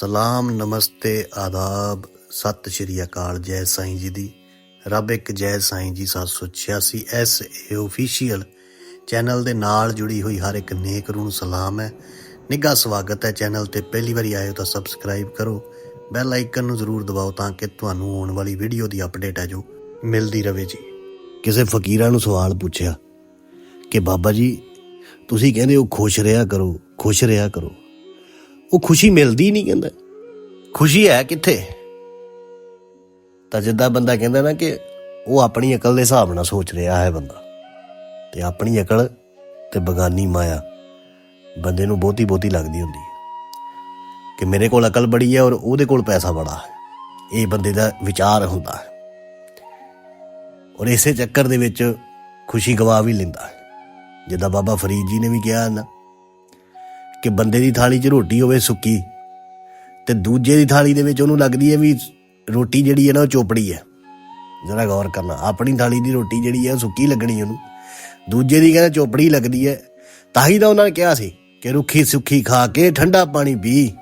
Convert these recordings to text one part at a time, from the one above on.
ਸਲਾਮ, ਨਮਸਤੇ, ਆਦਾਬ। ਸਤਿ ਸ਼੍ਰੀ ਅਕਾਲ, ਜੈ ਸਾਈਂ ਜੀ ਦੀ। ਰੱਬ ਇੱਕ ਜੈ ਸਾਈਂ ਜੀ 786 ਐਸ ਏ ਅਫੀਸ਼ੀਅਲ ਚੈਨਲ ਦੇ ਨਾਲ ਜੁੜੀ ਹੋਈ ਹਰ ਇੱਕ ਨੇਕ ਰੂਹ ਨੂੰ ਸਲਾਮ ਹੈ। ਨਿੱਘਾ ਸਵਾਗਤ ਹੈ ਚੈਨਲ ਤੇ ਪਹਿਲੀ ਵਾਰੀ ਆਏ ਹੋ ਤਾਂ ਸਬਸਕ੍ਰਾਈਬ ਕਰੋ। ਬੈਲ ਆਈਕਨ ਨੂੰ ਜ਼ਰੂਰ ਦਬਾਓ ਤਾਂ ਕਿ ਤੁਹਾਨੂੰ ਆਉਣ ਵਾਲੀ ਵੀਡੀਓ ਦੀ ਅਪਡੇਟ ਹੈ ਜੋ ਮਿਲਦੀ ਰਹੇ ਜੀ। ਕਿਸੇ ਫਕੀਰਾਂ ਨੂੰ ਸਵਾਲ ਪੁੱਛਿਆ ਕਿ ਬਾਬਾ ਜੀ, ਤੁਸੀਂ ਕਹਿੰਦੇ ਹੋ ਖੁਸ਼ ਰਿਹਾ ਕਰੋ, ਖੁਸ਼ ਰਿਹਾ ਕਰੋ। ਉਹ ਖੁਸ਼ੀ ਮਿਲਦੀ ਨਹੀਂ ਕਹਿੰਦਾ। ਖੁਸ਼ੀ ਹੈ ਕਿੱਥੇ? ਤਾਂ ਜਿੱਦਾਂ ਬੰਦਾ ਕਹਿੰਦਾ ਨਾ ਕਿ ਉਹ ਆਪਣੀ ਅਕਲ ਦੇ ਹਿਸਾਬ ਨਾਲ ਸੋਚ ਰਿਹਾ ਹੈ ਬੰਦਾ। ਤੇ ਆਪਣੀ ਅਕਲ ਤੇ ਬਗਾਨੀ ਮਾਇਆ ਬੰਦੇ ਨੂੰ ਬਹੁਤੀ ਬਹੁਤੀ ਲੱਗਦੀ ਹੁੰਦੀ ਹੈ। ਕਿ ਮੇਰੇ ਕੋਲ ਅਕਲ ਬੜੀ ਹੈ ਔਰ ਉਹਦੇ ਕੋਲ ਪੈਸਾ ਬੜਾ ਹੈ। ਇਹ ਬੰਦੇ ਦਾ ਵਿਚਾਰ ਹੁੰਦਾ ਹੈ। ਔਰ ਇਸੇ ਚੱਕਰ ਦੇ ਵਿੱਚ ਖੁਸ਼ੀ ਗਵਾ ਵੀ ਲੈਂਦਾ ਹੈ। ਜਿੱਦਾਂ ਬਾਬਾ ਫਰੀਦ ਜੀ ਨੇ ਵੀ ਕਿਹਾ ਨਾ ਕਿ ਬੰਦੇ ਦੀ ਥਾਲੀ 'ਚ ਰੋਟੀ ਹੋਵੇ ਸੁੱਕੀ ਤੇ ਦੂਜੇ ਦੀ ਥਾਲੀ ਦੇ ਵਿੱਚ ਉਹਨੂੰ ਲੱਗਦੀ ਹੈ ਵੀ ਰੋਟੀ ਜਿਹੜੀ ਹੈ ਨਾ ਉਹ ਚੋਪੜੀ ਹੈ। ਜਰਾ ਗੌਰ ਕਰਨਾ, ਆਪਣੀ ਥਾਲੀ ਦੀ ਰੋਟੀ ਜਿਹੜੀ ਹੈ ਉਹ ਸੁੱਕੀ ਲੱਗਣੀ ਉਹਨੂੰ। ਦੂਜੇ ਦੀ ਕਹਿੰਦਾ ਚੋਪੜੀ ਲੱਗਦੀ ਹੈ। ਤਾਂ ਹੀ ਤਾਂ ਉਹਨਾਂ ਨੇ ਕਿਹਾ ਸੀ ਕਿ ਰੁੱਖੀ ਸੁੱਖੀ ਖਾ ਕੇ ਠੰਡਾ ਪਾਣੀ ਪੀ।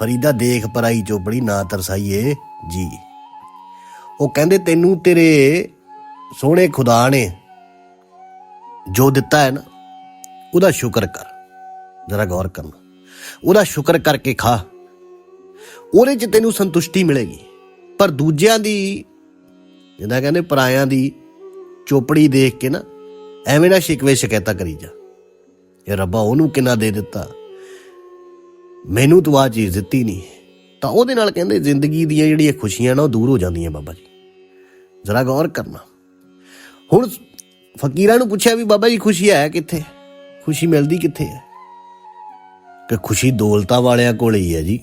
ਫਰੀਦਾ ਦੇਖ ਪਰਾਈ ਚੋਪੜੀ ਨਾ ਤਰਸਾਈਏ ਜੀ। ਉਹ ਕਹਿੰਦੇ, ਤੈਨੂੰ ਤੇਰੇ ਸੋਹਣੇ ਖੁਦਾ ਨੇ ਜੋ ਦਿੱਤਾ ਹੈ ਨਾ, ਉਹਦਾ ਸ਼ੁਕਰ ਕਰ। ਜਰਾ ਗੌਰ ਕਰਨਾ ਉਹਦਾ ਸ਼ੁਕਰ ਕਰਕੇ ਖਾ। ਉਹਦੇ 'ਚ ਤੈਨੂੰ ਸੰਤੁਸ਼ਟੀ ਮਿਲੇਗੀ। ਪਰ ਦੂਜਿਆਂ ਦੀ, ਜਿੱਦਾਂ ਕਹਿੰਦੇ ਪਰਾਇਆਂ ਦੀ ਚੋਪੜੀ ਦੇਖ ਕੇ ਨਾ, ਐਵੇਂ ਨਾ ਸ਼ਿਕਵੇ ਸ਼ਿਕਾਇਤਾਂ ਕਰੀ ਜਾ। ਇਹ ਰੱਬਾ ਉਹਨੂੰ ਕਿੰਨਾ ਦੇ ਦਿੱਤਾ। ਮੈਨੂੰ ਤੂੰ ਆ ਚੀਜ਼ ਦਿੱਤੀ ਨਹੀਂ। ਤਾਂ ਉਹਦੇ ਨਾਲ ਕਹਿੰਦੇ ਜ਼ਿੰਦਗੀ ਦੀਆਂ ਜਿਹੜੀਆਂ ਖੁਸ਼ੀਆਂ ਨਾ ਉਹ ਦੂਰ ਹੋ ਜਾਂਦੀਆਂ ਬਾਬਾ ਜੀ। ਜ਼ਰਾ ਗੌਰ ਕਰਨਾ ਹੁਣ ਫਕੀਰਾਂ ਨੂੰ ਪੁੱਛਿਆ ਵੀ ਬਾਬਾ ਜੀ ਖੁਸ਼ੀ ਹੈ ਕਿੱਥੇ? ਖੁਸ਼ੀ ਮਿਲਦੀ ਕਿੱਥੇ ਹੈ? ਕਿ ਖੁਸ਼ੀ ਦੌਲਤਾਂ ਵਾਲਿਆਂ ਕੋਲ ਹੀ ਹੈ ਜੀ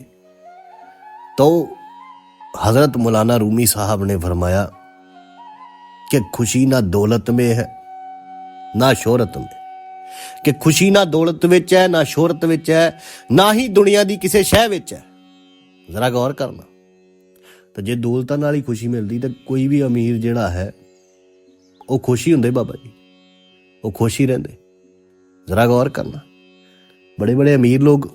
तो हजरत मौलाना रूमी साहब ने फरमाया कि खुशी ना दौलत में है ना शोहरत में ਕਿ ਖੁਸ਼ੀ ਨਾ ਦੌਲਤ ਵਿੱਚ ਹੈ ਨਾ ਸ਼ੋਹਰਤ ਵਿੱਚ ਹੈ ਨਾ ਹੀ ਦੁਨੀਆ ਦੀ ਕਿਸੇ ਸ਼ੈ ਵਿੱਚ ਹੈ ਜ਼ਰਾ ਗੌਰ ਕਰਨਾ ਤਾਂ ਜੇ ਦੌਲਤਾਂ ਨਾਲ ਹੀ ਖੁਸ਼ੀ ਮਿਲਦੀ ਤਾਂ ਕੋਈ ਵੀ ਅਮੀਰ ਜਿਹੜਾ ਹੈ ਉਹ ਖੁਸ਼ੀ ਹੁੰਦੇ ਬਾਬਾ ਜੀ ਉਹ ਖੁਸ਼ੀ ਰਹਿੰਦੇ ਜ਼ਰਾ ਗੌਰ ਕਰਨਾ ਬੜੇ ਬੜੇ ਅਮੀਰ ਲੋਕ,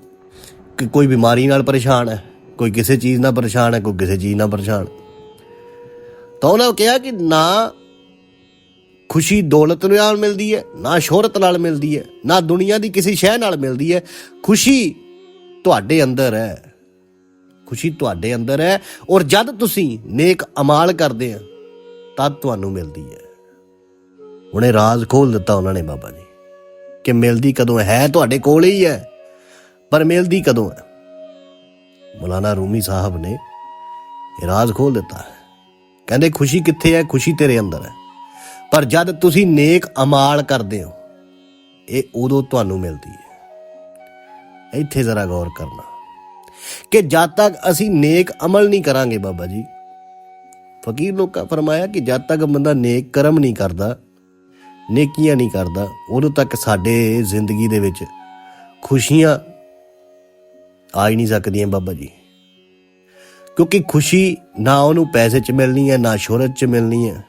ਕਿ ਕੋਈ ਬਿਮਾਰੀ ਨਾਲ ਪਰੇਸ਼ਾਨ ਹੈ, ਕੋਈ ਕਿਸੇ ਚੀਜ਼ ਨਾਲ ਪਰੇਸ਼ਾਨ ਹੈ, ਕੋਈ ਕਿਸੇ ਚੀਜ਼ ਨਾਲ ਪਰੇਸ਼ਾਨ। ਤਾਂ ਉਹਨਾਂ ਕਿਹਾ ਕਿ ਨਾ ਖੁਸ਼ੀ ਦੌਲਤ ਨਾਲ ਮਿਲਦੀ ਹੈ, ਨਾ ਸ਼ੋਹਰਤ ਨਾਲ ਮਿਲਦੀ ਹੈ, ਨਾ ਦੁਨੀਆ ਦੀ ਕਿਸੇ ਸ਼ੈ ਨਾਲ ਮਿਲਦੀ ਹੈ। ਖੁਸ਼ੀ ਤੁਹਾਡੇ ਅੰਦਰ ਹੈ। ਖੁਸ਼ੀ ਤੁਹਾਡੇ ਅੰਦਰ ਹੈ ਔਰ ਜਦ ਤੁਸੀਂ ਨੇਕ ਅਮਾਲ ਕਰਦੇ ਆ, ਤਦ ਤੁਹਾਨੂੰ ਮਿਲਦੀ ਹੈ। ਉਹਨੇ ਰਾਜ਼ ਖੋਲ ਦਿੱਤਾ ਉਹਨਾਂ ਨੇ ਬਾਬਾ ਜੀ। ਕਿ ਮਿਲਦੀ ਕਦੋਂ ਹੈ? ਤੁਹਾਡੇ ਕੋਲ ਹੀ ਹੈ। ਪਰ ਮਿਲਦੀ ਕਦੋਂ ਹੈ? ਮੌਲਾਨਾ ਰੂਮੀ ਸਾਹਿਬ ਨੇ ਇਹ ਰਾਜ਼ ਖੋਲ ਦਿੱਤਾ। ਕਹਿੰਦੇ, ਖੁਸ਼ੀ ਕਿੱਥੇ ਹੈ? ਖੁਸ਼ੀ ਤੇਰੇ ਅੰਦਰ ਹੈ। ਪਰ ਜਦ ਤੁਸੀਂ ਨੇਕ ਅਮਾਲ ਕਰਦੇ ਹੋ, ਇਹ ਉਦੋਂ ਤੁਹਾਨੂੰ ਮਿਲਦੀ ਹੈ। ਇੱਥੇ ਜ਼ਰਾ ਗੌਰ ਕਰਨਾ ਕਿ ਜਦ ਤੱਕ ਅਸੀਂ ਨੇਕ ਅਮਲ ਨਹੀਂ ਕਰਾਂਗੇ ਬਾਬਾ ਜੀ, ਫਕੀਰ ਲੋਕਾਂ ਫਰਮਾਇਆ ਕਿ ਜਦ ਤੱਕ ਬੰਦਾ ਨੇਕ ਕਰਮ ਨਹੀਂ ਕਰਦਾ ਨੇਕੀਆਂ ਨਹੀਂ ਕਰਦਾ। ਉਦੋਂ ਤੱਕ ਸਾਡੇ ਜ਼ਿੰਦਗੀ ਦੇ ਵਿੱਚ ਖੁਸ਼ੀਆਂ ਆ ਹੀ ਨਹੀਂ ਸਕਦੀਆਂ ਬਾਬਾ ਜੀ। ਕਿਉਂਕਿ ਖੁਸ਼ੀ ਨਾ ਉਹਨੂੰ ਪੈਸੇ 'ਚ ਮਿਲਣੀ ਹੈ, ਨਾ ਸ਼ੋਹਰਤ 'ਚ ਮਿਲਣੀ ਹੈ।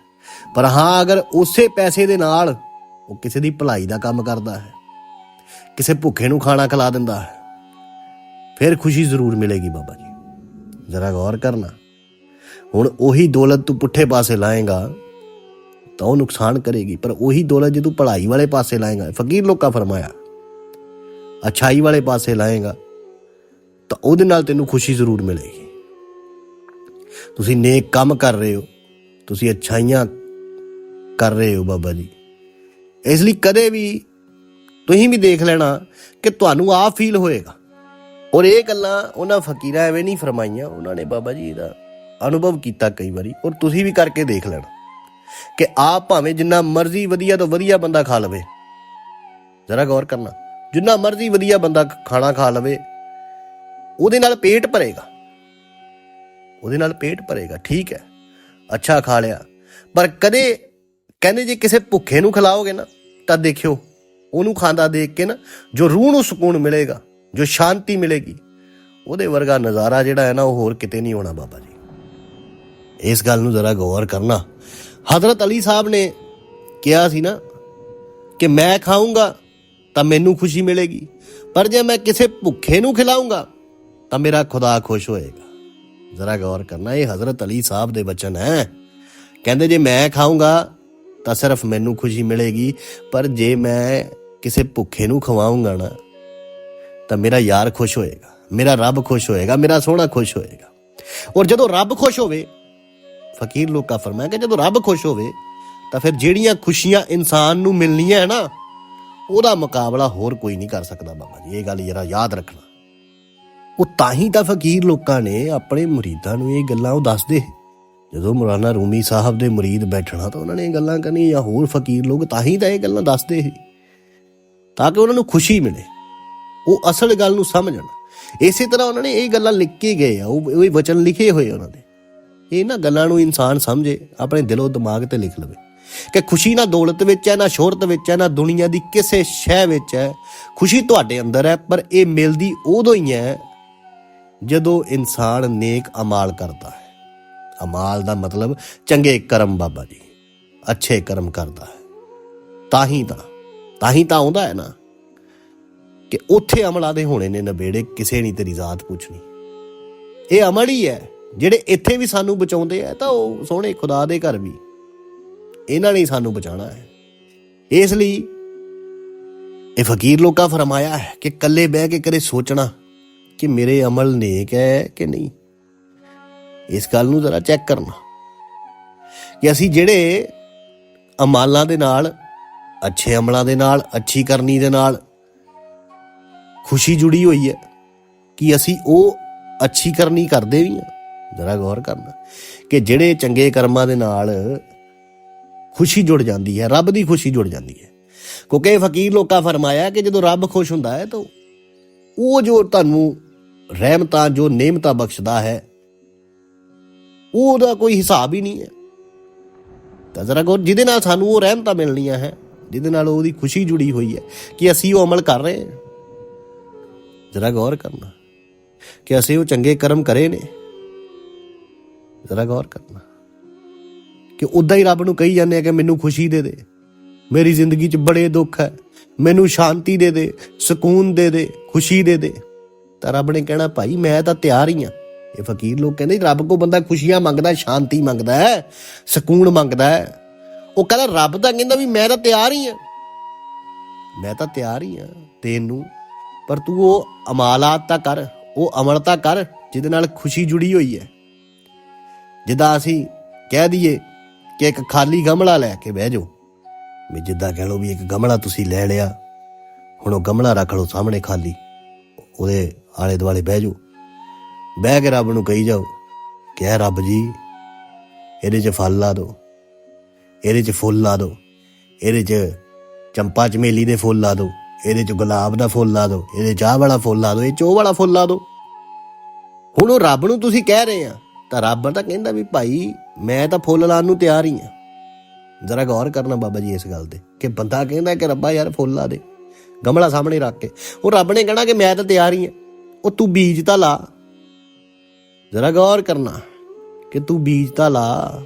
ਪਰ ਹਾਂ, ਅਗਰ ਉਸੇ ਪੈਸੇ ਦੇ ਨਾਲ ਉਹ ਕਿਸੇ ਦੀ ਭਲਾਈ ਦਾ ਕੰਮ ਕਰਦਾ ਹੈ, ਕਿਸੇ ਭੁੱਖੇ ਨੂੰ ਖਾਣਾ ਖਿਲਾ ਦਿੰਦਾ ਹੈ, ਫਿਰ ਖੁਸ਼ੀ ਜ਼ਰੂਰ ਮਿਲੇਗੀ ਬਾਬਾ ਜੀ। ਜ਼ਰਾ ਗੌਰ ਕਰਨਾ। ਹੁਣ ਉਹੀ ਦੌਲਤ ਤੂੰ ਪੁੱਠੇ ਪਾਸੇ ਲਾਏਗਾ ਤਾਂ ਉਹ ਨੁਕਸਾਨ ਕਰੇਗੀ, ਪਰ ਉਹੀ ਦੌਲਤ ਜੇ ਤੂੰ ਪੜ੍ਹਾਈ ਵਾਲੇ ਪਾਸੇ ਲਾਏਗਾ, ਫਕੀਰ ਲੋਕਾਂ ਫਰਮਾਇਆ, ਅਛਾਈ ਵਾਲੇ ਪਾਸੇ ਲਾਏਗਾ, ਤਾਂ ਉਹਦੇ ਨਾਲ ਤੈਨੂੰ ਖੁਸ਼ੀ ਜ਼ਰੂਰ ਮਿਲੇਗੀ। ਤੁਸੀਂ ਨੇਕ ਕੰਮ ਕਰ ਰਹੇ ਹੋ, ਤੁਸੀਂ ਅੱਛਾਈਆਂ ਕਰ ਰਹੇ ਹੋ ਬਾਬਾ ਜੀ। ਇਸ ਲਈ ਕਦੇ ਵੀ ਤੁਸੀਂ ਵੀ ਦੇਖ ਲੈਣਾ ਕਿ ਤੁਹਾਨੂੰ ਆਪ ਫੀਲ ਹੋਏਗਾ। ਔਰ ਇਹ ਗੱਲਾਂ ਉਹਨਾਂ ਫਕੀਰਾਂ ਐਵੇਂ ਨਹੀਂ ਫਰਮਾਈਆਂ, ਉਹਨਾਂ ਨੇ ਬਾਬਾ ਜੀ ਦਾ ਅਨੁਭਵ ਕੀਤਾ ਕਈ ਵਾਰੀ, ਔਰ ਤੁਸੀਂ ਵੀ ਕਰਕੇ ਦੇਖ ਲੈਣਾ। ਕਿ ਆਪ ਭਾਵੇਂ ਜਿੰਨਾ ਮਰਜ਼ੀ ਵਧੀਆ ਤੋਂ ਵਧੀਆ ਬੰਦਾ ਖਾ ਲਵੇ। ਜ਼ਰਾ ਗੌਰ ਕਰਨਾ, ਜਿੰਨਾ ਮਰਜ਼ੀ ਵਧੀਆ ਬੰਦਾ ਖਾਣਾ ਖਾ ਲਵੇ, ਉਹਦੇ ਨਾਲ ਪੇਟ ਭਰੇਗਾ। ਉਹਦੇ ਨਾਲ ਪੇਟ ਭਰੇਗਾ, ਠੀਕ ਹੈ। ਅੱਛਾ ਖਾ ਲਿਆ। ਪਰ ਕਦੇ ਕਹਿੰਦੇ ਜੇ ਕਿਸੇ ਭੁੱਖੇ ਨੂੰ ਖਿਲਾਓਗੇ ਨਾ, ਤਾਂ ਦੇਖਿਓ, ਉਹਨੂੰ ਖਾਂਦਾ ਦੇਖ ਕੇ ਨਾ, ਜੋ ਰੂਹ ਨੂੰ ਸਕੂਨ ਮਿਲੇਗਾ, ਜੋ ਸ਼ਾਂਤੀ ਮਿਲੇਗੀ, ਉਹਦੇ ਵਰਗਾ ਨਜ਼ਾਰਾ ਜਿਹੜਾ ਹੈ ਨਾ, ਉਹ ਹੋਰ ਕਿਤੇ ਨਹੀਂ ਹੋਣਾ ਬਾਬਾ ਜੀ। ਇਸ ਗੱਲ ਨੂੰ ਜ਼ਰਾ ਗੌਰ ਕਰਨਾ। ਹਜ਼ਰਤ ਅਲੀ ਸਾਹਿਬ ਨੇ ਕਿਹਾ ਸੀ ਨਾ ਕਿ ਮੈਂ ਖਾਊਂਗਾ ਤਾਂ ਮੈਨੂੰ ਖੁਸ਼ੀ ਮਿਲੇਗੀ, ਪਰ ਜੇ ਮੈਂ ਕਿਸੇ ਭੁੱਖੇ ਨੂੰ ਖਿਲਾਉਂਗਾ ਤਾਂ ਮੇਰਾ ਖੁਦਾ ਖੁਸ਼ ਹੋਏਗਾ। ਜ਼ਰਾ ਗੌਰ ਕਰਨਾ, ਇਹ ਹਜ਼ਰਤ ਅਲੀ ਸਾਹਿਬ ਦੇ ਬਚਨ ਹੈ। ਕਹਿੰਦੇ ਜੇ ਮੈਂ ਖਾਊਂਗਾ ਤਾਂ ਸਿਰਫ ਮੈਨੂੰ ਖੁਸ਼ੀ ਮਿਲੇਗੀ, ਪਰ ਜੇ ਮੈਂ ਕਿਸੇ ਭੁੱਖੇ ਨੂੰ ਖਵਾਉਂਗਾ ਨਾ ਤਾਂ ਮੇਰਾ ਯਾਰ ਖੁਸ਼ ਹੋਏਗਾ, ਮੇਰਾ ਰੱਬ ਖੁਸ਼ ਹੋਏਗਾ, ਮੇਰਾ ਸੋਹਣਾ ਖੁਸ਼ ਹੋਏਗਾ। ਔਰ ਜਦੋਂ ਰੱਬ ਖੁਸ਼ ਹੋਵੇ ਫਕੀਰ ਲੋਕਾਂ ਫਰਮਾਇਆ ਕਿ ਜਦੋਂ ਰੱਬ ਖੁਸ਼ ਹੋਵੇ ਤਾਂ ਫਿਰ ਜਿਹੜੀਆਂ ਖੁਸ਼ੀਆਂ ਇਨਸਾਨ ਨੂੰ ਮਿਲਣੀਆਂ ਹੈ ਨਾ, ਉਹਦਾ ਮੁਕਾਬਲਾ ਹੋਰ ਕੋਈ ਨਹੀਂ ਕਰ ਸਕਦਾ ਬਾਬਾ ਜੀ। ਇਹ ਗੱਲ ਜਰਾ ਯਾਦ ਰੱਖਣਾ। ਉਹ ਤਾਂ ਹੀ ਤਾਂ ਫਕੀਰ ਲੋਕਾਂ ਨੇ ਆਪਣੇ ਮੁਰੀਦਾਂ ਨੂੰ ਇਹ ਗੱਲਾਂ ਉਹ ਦੱਸਦੇ ਜਦੋਂ ਮੌਲਾਨਾ ਰੂਮੀ ਸਾਹਿਬ ਦੇ ਮੁਰੀਦ ਬੈਠਣਾ ਤਾਂ ਉਹਨਾਂ ਨੇ ਇਹ ਗੱਲਾਂ ਕਰਨੀ ਜਾਂ ਹੋਰ ਫਕੀਰ ਲੋਕ ਤਾਂ ਹੀ ਤਾਂ ਇਹ ਗੱਲਾਂ ਦੱਸਦੇ ਸੀ। ਤਾਂ ਕਿ ਉਹਨਾਂ ਨੂੰ ਖੁਸ਼ੀ ਮਿਲੇ। ਉਹ ਅਸਲ ਗੱਲ ਨੂੰ ਸਮਝਣ। ਇਸੇ ਤਰ੍ਹਾਂ ਉਹਨਾਂ ਨੇ ਇਹ ਗੱਲਾਂ ਲਿਖ ਕੇ ਗਏ ਆ। ਉਹ ਵਚਨ ਲਿਖੇ ਹੋਏ ਉਹਨਾਂ ਦੇ। ਇਹ ਨਾ ਗੱਲਾਂ ਨੂੰ ਇਨਸਾਨ ਸਮਝੇ, ਆਪਣੇ ਦਿਲੋਂ ਦਿਮਾਗ ਤੇ ਲਿਖ ਲਵੇ। ਕਿ ਖੁਸ਼ੀ ਨਾ ਦੌਲਤ ਵਿੱਚ ਹੈ, ਨਾ ਸ਼ੋਹਰਤ ਵਿੱਚ ਹੈ, ਨਾ ਦੁਨੀਆ ਦੀ ਕਿਸੇ ਸ਼ੈ ਵਿੱਚ ਹੈ। ਖੁਸ਼ੀ ਤੁਹਾਡੇ ਅੰਦਰ ਹੈ, ਪਰ ਇਹ ਮਿਲਦੀ ਉਦੋਂ ਹੀ ਹੈ ਜਦੋਂ ਇਨਸਾਨ ਨੇਕ ਅਮਾਲ ਕਰਦਾ ਹੈ। ਅਮਾਲ ਦਾ ਮਤਲਬ ਚੰਗੇ ਕਰਮ ਬਾਬਾ ਜੀ, ਅੱਛੇ ਕਰਮ ਕਰਦਾ ਹੈ। ਤਾਂ ਹੀ ਤਾਂ ਤਾਂ ਹੀ ਤਾਂ ਆਉਂਦਾ ਹੈ ਨਾ ਕਿ ਉੱਥੇ ਅਮਲਾਂ ਦੇ ਹੋਣੇ ਨੇ ਨਵੇੜੇ ਕਿਸੇ ਨਹੀਂ ਤੇਰੀ ਜ਼ਾਤ ਪੁੱਛਣੀ। ਇਹ ਅਮਲ ਹੀ ਹੈ। ਜਿਹੜੇ ਇੱਥੇ ਵੀ ਸਾਨੂੰ ਬਚਾਉਂਦੇ ਆ, ਤਾਂ ਉਹ ਸੋਹਣੇ ਖੁਦਾ ਦੇ ਘਰ ਵੀ। ਇਹਨਾਂ ਨੇ ਸਾਨੂੰ ਬਚਾਉਣਾ ਹੈ। ਇਸ ਲਈ ਇਹ ਫਕੀਰ ਲੋਕਾਂ ਫਰਮਾਇਆ ਹੈ ਕਿ ਇਕੱਲੇ ਬਹਿ ਕੇ ਕਦੇ ਸੋਚਣਾ ਕਿ ਮੇਰੇ ਅਮਲ ਨੇਕ ਹੈ ਕਿ ਨਹੀਂ। ਇਸ ਗੱਲ ਨੂੰ ਜ਼ਰਾ ਚੈੱਕ ਕਰਨਾ ਕਿ ਅਸੀਂ ਜਿਹੜੇ ਅਮਾਲਾਂ ਦੇ ਨਾਲ, ਅੱਛੇ ਅਮਲਾਂ ਦੇ ਨਾਲ, ਅੱਛੀ ਕਰਨੀ ਦੇ ਨਾਲ ਖੁਸ਼ੀ ਜੁੜੀ ਹੋਈ ਹੈ, ਕਿ ਅਸੀਂ ਉਹ ਅੱਛੀ ਕਰਨੀ ਕਰਦੇ ਵੀ ਹਾਂ। ਜ਼ਰਾ ਗੌਰ ਕਰਨਾ ਕਿ ਜਿਹੜੇ ਚੰਗੇ ਕਰਮਾਂ ਦੇ ਨਾਲ ਖੁਸ਼ੀ ਜੁੜ ਜਾਂਦੀ ਹੈ, ਰੱਬ ਦੀ ਖੁਸ਼ੀ ਜੁੜ ਜਾਂਦੀ ਹੈ। ਕਿਉਂਕਿ ਇਹ ਫਕੀਰ ਲੋਕਾਂ ਫਰਮਾਇਆ ਕਿ ਜਦੋਂ ਰੱਬ ਖੁਸ਼ ਹੁੰਦਾ ਹੈ ਤਾਂ ਉਹ ਜੋ ਤੁਹਾਨੂੰ ਰਹਿਮਤਾਂ, ਜੋ ਨੇਮਤਾਂ ਬਖਸ਼ਦਾ ਹੈ, ਉਹਦਾ ਕੋਈ ਹਿਸਾਬ ਹੀ ਨਹੀਂ ਹੈ। ਤਾਂ ਜ਼ਰਾ ਗੌਰ, ਜਿਹਦੇ ਨਾਲ ਸਾਨੂੰ ਉਹ ਰਹਿਮਤਾਂ ਮਿਲਣੀਆਂ ਹੈ, ਜਿਹਦੇ ਨਾਲ ਉਹਦੀ ਖੁਸ਼ੀ ਜੁੜੀ ਹੋਈ ਹੈ ਕਿ ਅਸੀਂ ਉਹ ਅਮਲ ਕਰ ਰਹੇ ਹਾਂ। ਜ਼ਰਾ ਗੌਰ ਕਰਨਾ ਕਿ ਅਸੀਂ ਉਹ ਚੰਗੇ ਕਰਮ ਕਰੇ ਨੇ। ਜ਼ਰਾ ਗੌਰ ਕਰਨਾ ਕਿ ਉਦਾਂ ਹੀ ਰੱਬ ਨੂੰ ਕਹੀ ਜਾਂਦੇ ਆ ਕਿ ਮੈਨੂੰ ਖੁਸ਼ੀ ਦੇ ਦੇ, ਮੇਰੀ ਜ਼ਿੰਦਗੀ 'ਚ ਬੜੇ ਦੁੱਖ ਹੈ, ਮੈਨੂੰ ਸ਼ਾਂਤੀ ਦੇ ਦੇ, ਸਕੂਨ ਦੇ ਦੇ, ਖੁਸ਼ੀ ਦੇ ਦੇ। ਤਾਂ ਰੱਬ ਨੇ ਕਹਿਣਾ, ਭਾਈ, ਮੈਂ ਤਾਂ ਤਿਆਰ ਹੀ ਆ ਇਹ ਫਕੀਰ ਲੋਕ ਕਹਿੰਦੇ, ਰੱਬ ਕੋ ਬੰਦਾ ਖੁਸ਼ੀਆਂ ਮੰਗਦਾ, ਸ਼ਾਂਤੀ ਮੰਗਦਾ ਹੈ, ਸਕੂਨ ਮੰਗਦਾ ਹੈ। ਉਹ ਕਹਿੰਦਾ, ਰੱਬ ਤਾਂ ਕਹਿੰਦਾ ਵੀ ਮੈਂ ਤਾਂ ਤਿਆਰ ਹੀ ਆ ਮੈਂ ਤਾਂ ਤਿਆਰ ਹੀ ਆ ਤੈਨੂੰ, ਪਰ ਤੂੰ ਉਹ ਅਮਾਲਾਤ ਤਾਂ ਕਰ, ਉਹ ਅਮਲ ਤਾਂ ਕਰ, ਜਿਹਦੇ ਨਾਲ ਖੁਸ਼ੀ ਜੁੜੀ ਹੋਈ ਹੈ। ਜਿੱਦਾਂ ਅਸੀਂ ਕਹਿ ਦਈਏ ਕਿ ਇੱਕ ਖਾਲੀ ਗਮਲਾ ਲੈ ਕੇ ਬਹਿ ਜਾਓ। ਵੀ ਜਿੱਦਾਂ ਕਹਿ ਲਓ ਵੀ ਇੱਕ ਗਮਲਾ ਤੁਸੀਂ ਲੈ ਲਿਆ, ਹੁਣ ਉਹ ਗਮਲਾ ਰੱਖ ਲਓ ਸਾਹਮਣੇ ਖਾਲੀ, ਉਹਦੇ ਆਲੇ ਦੁਆਲੇ ਬਹਿ ਜਾਓ। ਬਹਿ ਕੇ ਰੱਬ ਨੂੰ ਕਹੀ ਜਾਓ ਕਿ ਰੱਬ ਜੀ, ਇਹਦੇ 'ਚ ਫਲ ਲਾ ਦਿਓ, ਇਹਦੇ 'ਚ ਫੁੱਲ ਲਾ ਦਿਓ, ਇਹਦੇ 'ਚ ਚੰਪਾ ਚਮੇਲੀ ਦੇ ਫੁੱਲ ਲਾ ਦਿਓ, ਇਹਦੇ 'ਚ ਗੁਲਾਬ ਦਾ ਫੁੱਲ ਲਾ ਦਿਓ, ਇਹਦੇ 'ਚ ਆਹ ਵਾਲਾ ਫੁੱਲ ਲਾ ਦਿਓ, ਇਹ 'ਚ ਵਾਲਾ ਫੁੱਲ ਲਾ ਦਿਓ। ਹੁਣ ਉਹ ਰੱਬ ਨੂੰ ਤੁਸੀਂ ਕਹਿ ਰਹੇ ਆ ਤਾਂ ਰੱਬ ਤਾਂ ਕਹਿੰਦਾ ਵੀ ਭਾਈ, ਮੈਂ ਤਾਂ ਫੁੱਲ ਲਾਉਣ ਨੂੰ ਤਿਆਰ ਹੀ ਆ। ਜ਼ਰਾ ਗੌਰ ਕਰਨਾ ਬਾਬਾ ਜੀ ਇਸ ਗੱਲ ਤੇ, ਕਿ ਬੰਦਾ ਕਹਿੰਦਾ ਕਿ ਰੱਬਾ ਯਾਰ ਫੁੱਲ ਲਾ ਦੇ, ਗਮਲਾ ਸਾਹਮਣੇ ਰੱਖ ਕੇ। ਉਹ ਰੱਬ ਨੇ ਕਹਿਣਾ ਕਿ ਮੈਂ ਤਾਂ ਤਿਆਰ ਹੀ ਆ, ਉਹ ਤੂੰ ਬੀਜ ਤਾਂ ਲਾ। ਜ਼ਰਾ ਗੌਰ ਕਰਨਾ ਕਿ ਤੂੰ ਬੀਜ ਤਾਂ ਲਾ,